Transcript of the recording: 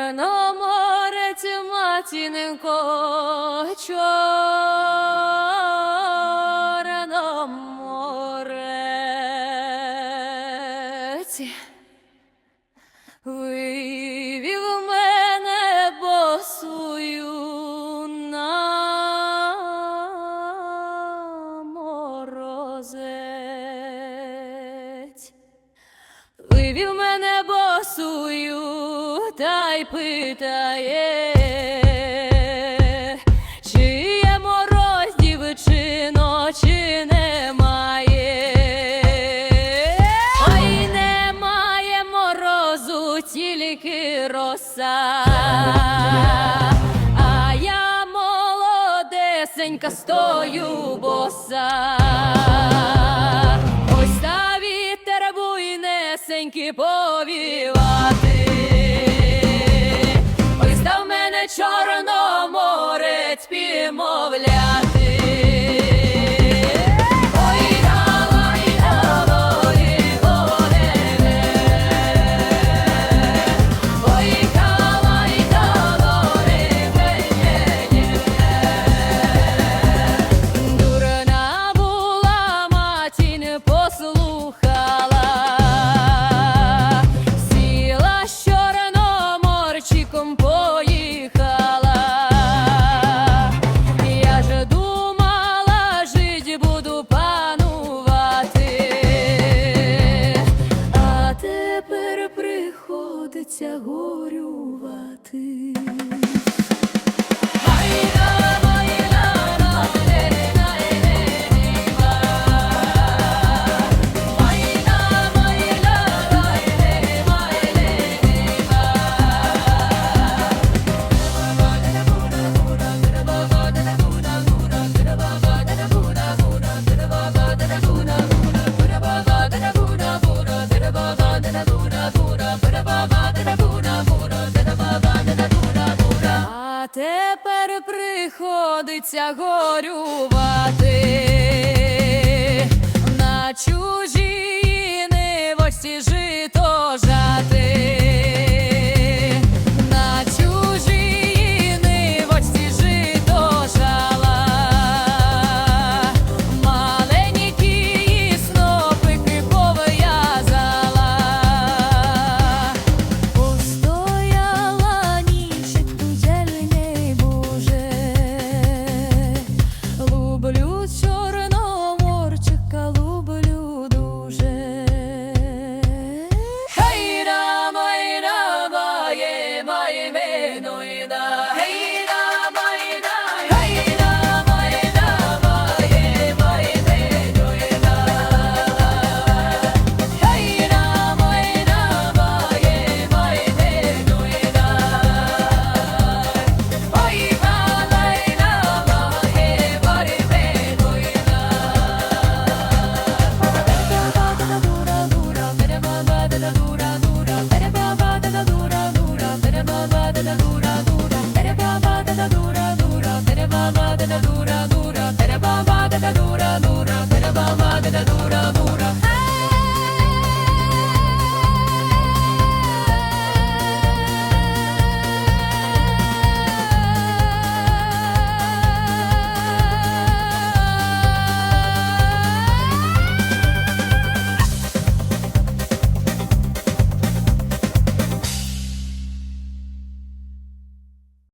Чорноморець матінко, чорноморець. вивів мене босую, та й питає. Тільки роса, а я молодесенька стою боса. повіла. приходиться горювати. dura dura dura.